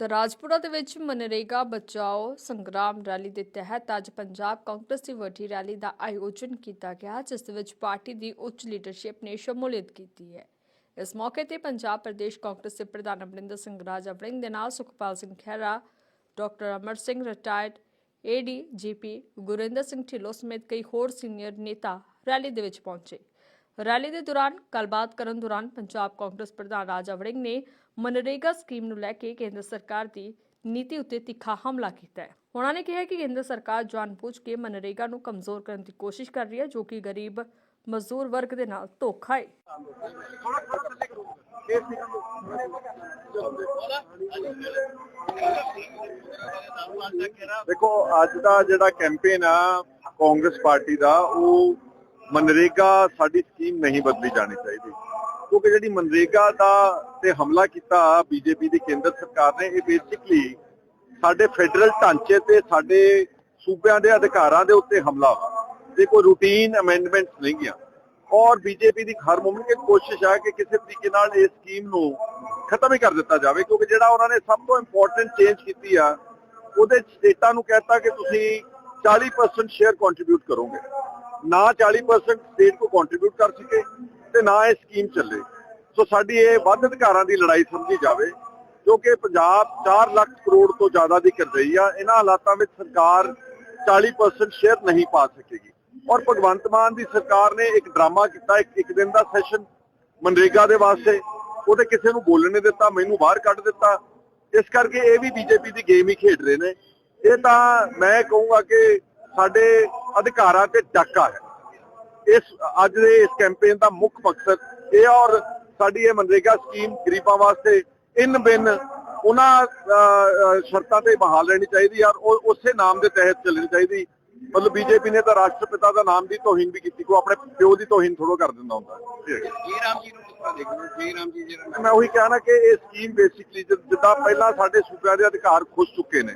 ਤਾਂ ਰਾਜਪੁਰਾ ਦੇ ਵਿੱਚ ਮਨਰੇਗਾ ਬਚਾਓ ਸੰਗਰਾਮ ਰੈਲੀ ਦੇ ਤਹਿਤ ਅੱਜ ਪੰਜਾਬ ਕਾਂਗਰਸ ਦੀ ਵੱਡੀ ਰੈਲੀ ਦਾ ਆਯੋਜਨ ਕੀਤਾ ਗਿਆ, ਜਿਸ ਵਿੱਚ ਪਾਰਟੀ ਦੀ ਉੱਚ ਲੀਡਰਸ਼ਿਪ ਨੇ ਸ਼ਮੂਲੀਅਤ ਕੀਤੀ ਹੈ। ਇਸ ਮੌਕੇ ਤੇ ਪੰਜਾਬ ਪ੍ਰਦੇਸ਼ ਕਾਂਗਰਸ ਦੇ ਪ੍ਰਧਾਨ ਅਮਰਿੰਦਰ ਸਿੰਘ ਰਾਜਾ ਵੜਿੰਗ ਦੇ ਨਾਲ Sukhpal Singh Khaira, doctor Amar Singh retired A D G P Gurinder Singh Dhillon ਸਮੇਤ ਕਈ ਹੋਰ ਸੀਨੀਅਰ ਨੇਤਾ ਰੈਲੀ ਦੇ ਵਿੱਚ ਪਹੁੰਚੇ। ਰੈਲੀ ਦੇ ਦੌਰਾਨ ਗੱਲਬਾਤ ਕਰਨ ਦੌਰਾਨ ਪੰਜਾਬ ਕਾਂਗਰਸ ਪ੍ਰਧਾਨ ਰਾਜਾ ਵੜਿੰਗ ਨੇ ਮਨਰੇਗਾ ਸਕੀਮ ਨੂੰ ਲੈ ਕੇ ਕੇਂਦਰ ਸਰਕਾਰ ਦੀ ਨੀਤੀ ਉੱਤੇ ਤਿੱਖਾ ਹਮਲਾ ਕੀਤਾ ਹੈ। ਉਹਨਾਂ ਨੇ ਕਿਹਾ ਕਿ ਕੇਂਦਰ ਸਰਕਾਰ ਜਾਣਬੁੱਝ ਕੇ ਮਨਰੇਗਾ ਨੂੰ ਕਮਜ਼ੋਰ ਕਰਨ ਦੀ ਕੋਸ਼ਿਸ਼ ਕਰ ਰਹੀ ਹੈ, ਜੋ ਕਿ ਗਰੀਬ, ਮਜ਼ਦੂਰ ਵਰਗ ਦੇ ਨਾਲ ਧੋਖਾ ਹੈ। ਦੇਖੋ, ਅੱਜ ਦਾ ਜਿਹੜਾ ਕੈਂਪੇਨ ਆ ਕਾਂਗਰਸ ਪਾਰਟੀ ਦਾ, ਉਹ ਮਨਰੇਗਾ ਸਾਡੀ ਸਕੀਮ ਨਹੀਂ ਬਦਲੀ ਜਾਣੀ ਚਾਹੀਦੀ। ਕਿਉਂਕਿ ਜਿਹੜੀ ਮਨਰੇਗਾ ਦਾ ਤੇ ਹਮਲਾ ਕੀਤਾ ਬੀਜੇਪੀ ਦੀ ਕੇਂਦਰ ਸਰਕਾਰ ਨੇ, ਇਹ ਬੇਸਿਕਲੀ ਸਾਡੇ ਫੈਡਰਲ ਢਾਂਚੇ ਤੇ ਸਾਡੇ ਸੂਬਿਆਂ ਦੇ ਅਧਿਕਾਰਾਂ ਦੇ ਉੱਤੇ ਹਮਲਾ ਵਾ। ਕੋਈ ਰੂਟੀਨ ਅਮੈਂਡਮੈਂਟਸ ਨਹੀਂ ਗਿਆ ਔਰ ਬੀਜੇਪੀ ਦੀ ਹਰ ਮੁਮਕਿਨ ਕੋਸ਼ਿਸ਼ ਹੈ ਕਿ ਕਿਸੇ ਤਰੀਕੇ ਨਾਲ ਇਸ ਸਕੀਮ ਨੂੰ ਖਤਮ ਹੀ ਕਰ ਦਿੱਤਾ ਜਾਵੇ, ਕਿਉਂਕਿ ਜਿਹੜਾ ਉਹਨਾਂ ਨੇ ਸਭ ਤੋਂ ਇੰਪੋਰਟੈਂਟ ਚੇਂਜ ਕੀਤੀ ਆ, ਉਹਦੇ ਸਟੇਟਾਂ ਨੂੰ ਕਹਿਤਾ ਕਿ ਤੁਸੀਂ 40% ਸ਼ੇਅਰ ਕੰਟਰੀਬਿਊਟ ਕਰੋਗੇ। ਨਾ 40% ਸਟੇਟ ਕੋ ਕੰਟਰੀਬਿਊਟ ਕਰ ਸਕੇ ਤੇ ਨਾ ਇਹ ਸਕੀਮ ਚੱਲੇ। ਸੋ ਸਾਡੀ ਇਹ ਵੱਧ ਅਧਿਕਾਰਾਂ ਦੀ ਲੜਾਈ ਸਮਝੀ ਜਾਵੇ ਕਿਉਂਕਿ ਪੰਜਾਬ 4 ਲੱਖ ਕਰੋੜ ਤੋਂ ਜ਼ਿਆਦਾ ਦੀ ਕਰ ਰਹੀ ਆ। ਇਹਨਾਂ ਹਾਲਾਤਾਂ ਵਿੱਚ ਸਰਕਾਰ 40% ਸ਼ੇਅਰ ਨਹੀਂ ਪਾ ਸਕੇਗੀ। ਔਰ ਭਗਵੰਤ ਮਾਨ ਦੀ ਸਰਕਾਰ ਨੇ ਇੱਕ ਡਰਾਮਾ ਕੀਤਾ, ਇੱਕ ਇੱਕ ਦਿਨ ਦਾ ਸੈਸ਼ਨ ਮਨਰੇਗਾ ਦੇ ਵਾਸਤੇ। ਉਹਦੇ ਕਿਸੇ ਨੂੰ ਬੋਲਣ ਨਹੀਂ ਦਿੱਤਾ, ਮੈਨੂੰ ਬਾਹਰ ਕੱਢ ਦਿੱਤਾ। ਇਸ ਕਰਕੇ ਇਹ ਵੀ ਬੀਜੇਪੀ ਦੀ ਗੇਮ ਹੀ ਖੇਡ ਰਹੇ ਨੇ। ਇਹ ਤਾਂ ਮੈਂ ਕਹੂੰਗਾ ਕਿ ਸਾਡੇ ਅਧਿਕਾਰਾਂ ਤੇ ਡਾਕਾ ਹੈ। ਇਸ ਅੱਜ ਦੇ ਇਸ ਕੈਂਪੇਨ ਦਾ ਮੁੱਖ ਮਕਸਦ ਇਹ ਔਰ ਸਾਡੀ ਇਹ ਮਨਰੇਗਾ ਸਕੀਮ ਗਰੀਬਾਂ ਵਾਸਤੇ ਇਨ ਬਿਨ ਉਹਨਾਂ ਸ਼ਰਤਾਂ ਤੇ ਬਹਾਲ ਰਹਿਣੀ ਚਾਹੀਦੀ ਔਰ ਉਹ ਉਸੇ ਨਾਮ ਦੇ ਤਹਿਤ ਚੱਲਣੀ ਚਾਹੀਦੀ। ਮਤਲਬ ਬੀਜੇਪੀ ਨੇ ਤਾਂ ਰਾਸ਼ਟਰਪਿਤਾ ਦਾ ਨਾਮ ਦੀ ਤੋਹੀਨ ਵੀ ਕੀਤੀ ਕੋ ਆਪਣੇ ਪਿਓ ਦੀ ਤੋਹੀਨ ਥੋੜੋ ਕਰ ਦਿੰਦਾ ਹੁੰਦਾ। ਹੈ। ਜੀ ਰਾਮ ਜੀ ਨੂੰ ਕਿਸ ਤਰ੍ਹਾਂ ਦੇਖਦੇ ਹੋ? ਜੀ ਰਾਮ ਜੀ ਜਿਹੜਾ ਮੈਂ ਉਹੀ ਕਹਿਣਾ ਕਿ ਇਹ ਸਕੀਮ ਬੇਸਿਕਲੀ ਜਿੱਦਾਂ ਪਹਿਲਾਂ ਸਾਡੇ ਸੂਬਿਆਂ ਦੇ ਅਧਿਕਾਰ ਖੁੱਸ ਚੁੱਕੇ ਨੇ।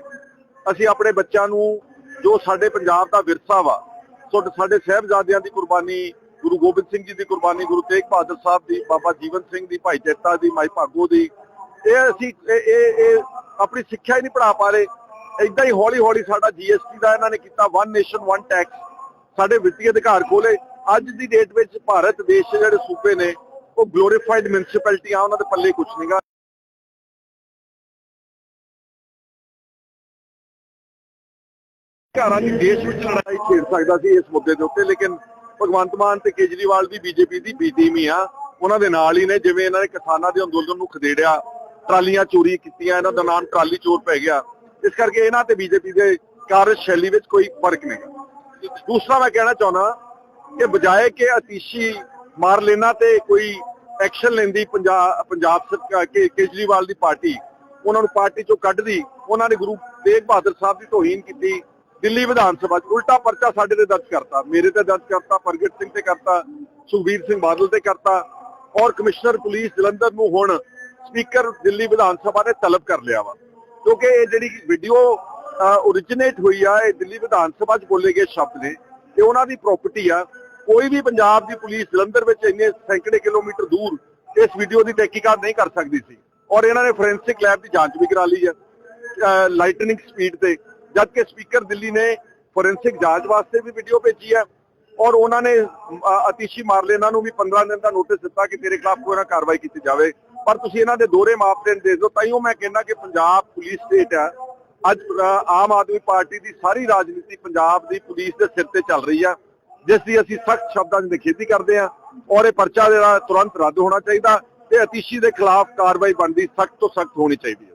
ਅਸੀਂ ਆਪਣੇ ਬੱਚਿਆਂ ਨੂੰ ਜੋ ਸਾਡੇ ਪੰਜਾਬ ਦਾ ਵਿਰਸਾ ਵਾ ਸੋ ਸਾਡੇ ਸਹਿਬਜ਼ਾਦਿਆਂ ਦੀ ਕੁਰਬਾਨੀ, ਗੁਰੂ ਗੋਬਿੰਦ ਸਿੰਘ ਜੀ ਦੀ ਕੁਰਬਾਨੀ, ਗੁਰੂ ਤੇਗ ਬਹਾਦਰ ਸਾਹਿਬ ਦੀ, ਬਾਬਾ ਜੀਵਨ ਸਿੰਘ ਦੀ, ਭਾਈ ਜੱਟਾ ਦੀ, ਮਾਈ ਭਾਗੋ ਦੀ, ਇਹ ਅਸੀਂ, ਇਹ ਇਹ ਆਪਣੀ ਸਿੱਖਿਆ ਹੀ ਨਹੀਂ ਪੜ੍ਹਾ ਪਾ ਰਹੇ। ਇਦਾਂ ਹੀ ਹੌਲੀ ਹੌਲੀ ਸਾਡਾ ਜੀਐਸਟੀ ਦਾ ਇਹਨਾਂ ਨੇ ਕੀਤਾ ਵਨ ਨੇਸ਼ਨ ਵਨ ਟੈਕਸ ਸਾਡੇ ਵਿੱਤੀ ਅਧਿਕਾਰ ਖੋਲੇ ਅੱਜ ਦੀ ਡੇਟ ਵਿੱਚ ਭਾਰਤ, ਦੇਸ਼ ਦੇ ਜਿਹੜੇ ਸੂਬੇ ਨੇ, ਉਹ ਗਲੋਰੀਫਾਈਡ ਮਿਊਨਿਸਪੈਲਿਟੀਆਂ ਉਹਨਾਂ ਦੇ ਪੱਲੇ ਕੁਝ ਨਹੀਂਗਾ ਘਰਾਂ ਦੀ ਦੇਸ਼ ਵਿੱਚ ਲੜਾਈ ਛੇੜ ਸਕਦਾ ਸੀ ਇਸ ਮੁੱਦੇ ਦੇ ਉੱਤੇ, ਲੇਕਿਨ ਭਗਵੰਤ ਮਾਨ ਤੇ ਕੇਜਰੀਵਾਲ ਵੀ ਬੀਜੇਪੀ ਦੀ ਬੀ ਟੀਮ ਹੀ ਆ, ਉਹਨਾਂ ਦੇ ਨਾਲ ਹੀ ਨੇ, ਜਿਵੇਂ ਇਹਨਾਂ ਨੇ ਕਿਸਾਨਾਂ ਦੇ ਅੰਦੋਲਨ ਨੂੰ ਖਦੇੜਿਆ, ਟਰਾਲੀਆਂ ਚੋਰੀ ਕੀਤੀਆਂ, ਇਹਨਾਂ ਦਾ ਨਾਮ ਟਰਾਲੀ ਚੋਰ ਪੈ ਗਿਆ। ਇਸ ਕਰਕੇ ਇਹਨਾਂ ਤੇ ਬੀਜੇਪੀ ਦੇ ਕਾਰਜਸ਼ੈਲੀ ਵਿੱਚ ਕੋਈ ਫ਼ਰਕ ਨਹੀਂ। ਦੂਸਰਾ ਮੈਂ ਕਹਿਣਾ ਚਾਹੁੰਦਾ ਕਿ ਬਜਾਏ ਕਿ ਅਤੀਸ਼ੀ ਮਾਰ ਲੈਣਾ ਤੇ ਕੋਈ ਐਕਸ਼ਨ ਲੈਂਦੀ ਪੰਜਾਬ ਪੰਜਾਬ ਸਰਕਾਰ, ਕੇ, ਕੇਜਰੀਵਾਲ ਦੀ ਪਾਰਟੀ, ਉਹਨਾਂ ਨੂੰ ਪਾਰਟੀ ਚੋਂ ਕੱਢਦੀ, ਉਹਨਾਂ ਨੇ ਗੁਰੂ ਤੇਗ ਬਹਾਦਰ ਸਾਹਿਬ ਦੀ ਤੋਹੀਨ ਕੀਤੀ ਦਿੱਲੀ ਵਿਧਾਨ ਸਭਾ 'ਚ ਉਲਟਾ ਪਰਚਾ ਸਾਡੇ ਤੇ ਦਰਜ ਕਰਤਾ। ਮੇਰੇ ਤੇ ਦਰਜ ਕਰਤਾ, ਪ੍ਰਗਟ ਸਿੰਘ ਤੇ ਕਰਤਾ, ਸੁਖਬੀਰ ਸਿੰਘ ਬਾਦਲ ਤੇ ਕਰਤਾ ਔਰ ਕਮਿਸ਼ਨਰ ਪੁਲਿਸ ਜਲੰਧਰ ਨੂੰ ਹੁਣ ਸਪੀਕਰ ਦਿੱਲੀ ਵਿਧਾਨ ਸਭਾ ਨੇ ਤਲਬ ਕਰ ਲਿਆ ਵਾ। ਕਿਉਂਕਿ ਇਹ ਜਿਹੜੀ ਵੀਡੀਓ ਓਰੀਜਿਨੇਟ ਹੋਈ ਆ, ਇਹ ਦਿੱਲੀ ਵਿਧਾਨ ਸਭਾ 'ਚ ਬੋਲੇ ਗਏ ਸ਼ਬਦ ਨੇ। ਤੇ ਉਹਨਾਂ ਦੀ ਪ੍ਰਾਪਰਟੀ ਆ। ਕੋਈ ਵੀ ਪੰਜਾਬ ਦੀ ਪੁਲਿਸ ਜਲੰਧਰ ਵਿੱਚ ਇੰਨੇ ਸੈਂਕੜੇ ਕਿਲੋਮੀਟਰ ਦੂਰ ਇਸ ਵੀਡੀਓ ਦੀ ਤਹਿਕੀਕਾਤ ਨਹੀਂ ਕਰ ਸਕਦੀ ਸੀ। ਔਰ ਇਹਨਾਂ ਨੇ ਫੋਰੈਂਸਿਕ ਲੈਬ ਦੀ ਜਾਂਚ ਵੀ ਕਰਾ ਲਈ ਹੈ ਲਾਈਟਨਿੰਗ ਸਪੀਡ ਤੇ। ਜਦਕਿ ਸਪੀਕਰ ਦਿੱਲੀ ਨੇ ਫੋਰੈਂਸਿਕ ਜਾਂਚ ਵਾਸਤੇ ਵੀ ਵੀਡੀਓ ਭੇਜੀ ਹੈ ਔਰ ਉਹਨਾਂ ਨੇ ਅ, ਅਤੀਸ਼ੀ ਮਾਰਲੇਨਾ ਨੂੰ ਵੀ 15 ਦਿਨ ਦਾ ਨੋਟਿਸ ਦਿੱਤਾ ਕਿ ਤੇਰੇ ਖਿਲਾਫ ਕੋਈ ਨਾ ਕਾਰਵਾਈ ਕੀਤੀ ਜਾਵੇ। ਪਰ ਤੁਸੀਂ ਇਹਨਾਂ ਦੇ ਦੋਹਰੇ ਮਾਪਦੰਡ ਦੇ ਦਿਓ ਤਾਈਓ ਮੈਂ ਕਹਿੰਦਾ ਕਿ ਪੰਜਾਬ ਪੁਲਿਸ ਸਟੇਟ ਹੈ। ਅੱਜ ਆਮ ਆਦਮੀ ਪਾਰਟੀ ਦੀ ਸਾਰੀ ਰਾਜਨੀਤੀ ਪੰਜਾਬ ਦੀ ਪੁਲਿਸ ਦੇ ਸਿਰ ਤੇ ਚੱਲ ਰਹੀ ਆ ਜਿਸ ਦੀ ਅਸੀਂ ਸਖਤ ਸ਼ਬਦਾਂ 'ਚ ਨਿਖੇਧੀ ਕਰਦੇ ਆ ਔਰ ਇਹ ਪਰਚਾ ਜਿਹੜਾ ਤੁਰੰਤ ਰੱਦ ਹੋਣਾ ਚਾਹੀਦਾ ਤੇ ਅਤੀਸ਼ੀ ਦੇ ਖਿਲਾਫ ਕਾਰਵਾਈ ਬਣਦੀ ਸਖਤ ਤੋਂ ਸਖਤ ਹੋਣੀ ਚਾਹੀਦੀ ਹੈ।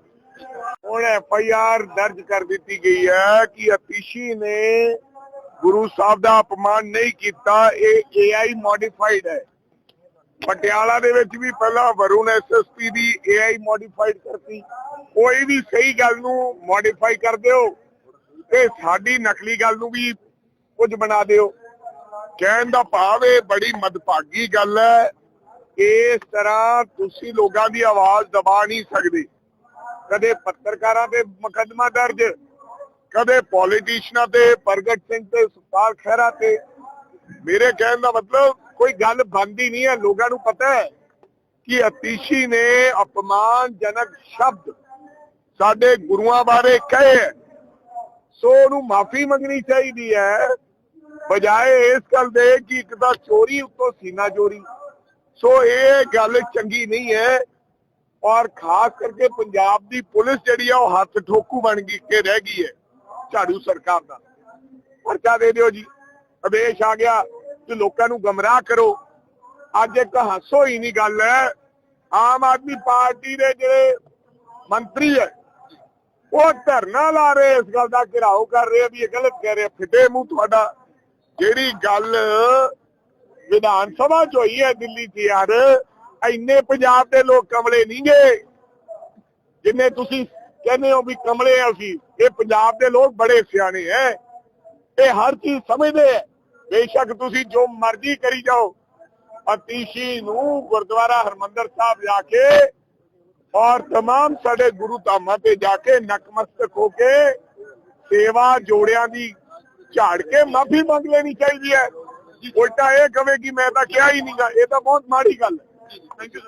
ਹੁਣ ਐਫ ਆਈ ਆਰ ਦਰਜ ਕਰ ਦਿੱਤੀ ਗਈ ਹੈ ਕਿ ਅਤੀਸ਼ੀ ਨੇ ਗੁਰੂ ਸਾਹਿਬ ਦਾ ਅਪਮਾਨ ਨਹੀਂ ਕੀਤਾ, ਇਹ ਏਆਈ ਮੋਡੀਫਾਈਡ ਹੈ। ਪਟਿਆਲਾ ਦੇ ਵਿੱਚ ਵੀ ਪਹਿਲਾਂ ਵਰੁਣ ਐਸਐਸਪੀ ਦੀ ਏਆਈ ਮੋਡੀਫਾਈਡ ਕਰਤੀ। ਕੋਈ ਵੀ ਸਹੀ ਗੱਲ ਨੂੰ ਮੋਡੀਫਾਈ ਕਰ ਦਿਓ ਤੇ ਸਾਡੀ ਨਕਲੀ ਗੱਲ ਨੂੰ ਵੀ ਕੁਝ ਬਣਾ ਦਿਓ। ਕਹਿਣ ਦਾ ਭਾਵ ਇਹ ਬੜੀ ਮਦਭਾਗੀ ਗੱਲ ਹੈ। ਇਸ ਤਰ੍ਹਾਂ ਤੁਸੀਂ ਲੋਕਾਂ ਦੀ ਆਵਾਜ਼ ਦਬਾ ਨਹੀਂ ਸਕਦੇ। ਕਦੇ ਪੱਤਰਕਾਰਾਂ ਤੇ ਮੁਕੱਦਮਾ ਦਰਜ, ਕਦੇ ਪੋਲੀਟੀਸ਼ੀਅਨਾਂ ਤੇ, ਪ੍ਰਗਟ ਸਿੰਘ ਤੇ, ਸੁਖਪਾਲ ਖਹਿਰਾ ਤੇ। ਮੇਰੇ ਕਹਿਣ ਦਾ ਮਤਲਬ ਕੋਈ ਗੱਲ ਬਣਦੀ ਨਹੀਂ ਹੈ। ਲੋਕਾਂ ਨੂੰ ਪਤਾ ਹੈ ਕਿ ਅਤੀਸ਼ੀ ਨੇ ਅਪਮਾਨਜਨਕ ਸ਼ਬਦ ਸਾਡੇ ਗੁਰੂਆਂ ਬਾਰੇ ਕਹੇ ਹੈ। ਸੋ ਉਹਨੂੰ ਮਾਫੀ ਮੰਗਣੀ ਚਾਹੀਦੀ ਹੈ। ਬਜਾਏ ਇਸ ਗੱਲ ਦੇ ਕਿ ਇੱਕ ਤਾਂ ਚੋਰੀ ਉੱਤੋਂ ਸੀਨਾ ਚੋਰੀ। ਸੋ ਇਹ ਗੱਲ ਚੰਗੀ ਨਹੀਂ ਹੈ। ਔਰ ਖਾਸ ਕਰਕੇ ਪੰਜਾਬ ਦੀ ਪੁਲਿਸ ਜਿਹੜੀ ਆ, ਉਹ ਹੱਥ ਠੋਕੂ ਬਣ ਗਈ ਕੇ ਰਹਿ ਗਈ ਹੈ, ਝਾੜੂ ਸਰਕਾਰ ਦਾ। ਪਰਚਾ ਦੇ ਦਿਓ ਜੀ। ਆਦੇਸ਼ ਆ ਗਿਆ ਕਿ ਲੋਕਾਂ ਨੂੰ ਗਮਰਾਹ ਕਰੋ। ਅੱਜ ਇੱਕ ਹਾਸੋ ਹੀ ਨਹੀਂ ਗੱਲ ਹੈ, ਆਮ ਆਦਮੀ ਪਾਰਟੀ ਦੇ ਜਿਹੜੇ ਮੰਤਰੀ ਹੈ, ਉਹ ਧਰਨਾ ਲਾ ਰਹੇ ਇਸ ਗੱਲ ਦਾ ਘਿਰਾਓ ਕਰ ਰਹੇ ਵੀ ਇਹ ਗਲਤ ਕਹਿ ਰਹੇ ਆ। ਫਿੱਟੇ ਮੂੰਹ ਤੁਹਾਡਾ। ਜਿਹੜੀ ਗੱਲ ਵਿਧਾਨ ਸਭਾ ਚ ਹੋਈ ਹੈ ਦਿੱਲੀ 'ਚ ਯਾਰ ਇੰਨੇ ਪੰਜਾਬ ਦੇ ਲੋਕ ਕਮਲੇ ਨਹੀਂ ਗਏ ਜਿੰਨੇ ਤੁਸੀਂ ਕਹਿੰਦੇ ਹੋ ਵੀ ਕਮਲੇ ਆ ਅਸੀਂ ਇਹ ਪੰਜਾਬ ਦੇ ਲੋਕ ਬੜੇ ਸਿਆਣੇ ਐ ਇਹ ਹਰ ਚੀਜ਼ ਸਮਝਦੇ ਐ ਬੇਸ਼ੱਕ ਤੁਸੀਂ ਜੋ ਮਰਜ਼ੀ ਕਰੀ ਜਾਓ ਅਤੀਸ਼ੀ ਨੂੰ ਗੁਰਦੁਆਰਾ ਹਰਮੰਦਰ ਸਾਹਿਬ ਜਾ ਕੇ ਔਰ तमाम ਸਾਡੇ ਗੁਰੂ ਧਾਮਾਂ ਤੇ ਜਾ ਕੇ ਨਕਮਸਤਕ ਹੋ ਕੇ ਸੇਵਾ ਜੋੜਿਆਂ ਦੀ ਝਾੜ ਕੇ ਮਾਫੀ ਮੰਗ ਲੈਣੀ ਚਾਹੀਦੀ ਹੈ ਉਲਟਾ ਇਹ ਕਵੇ ਕਿ ਮੈਂ ਤਾਂ ਕਿਹਾ ਹੀ ਨਹੀਂਗਾ ਇਹ ਤਾਂ ਬਹੁਤ ਮਾੜੀ ਗੱਲ ਹੈ Thank you.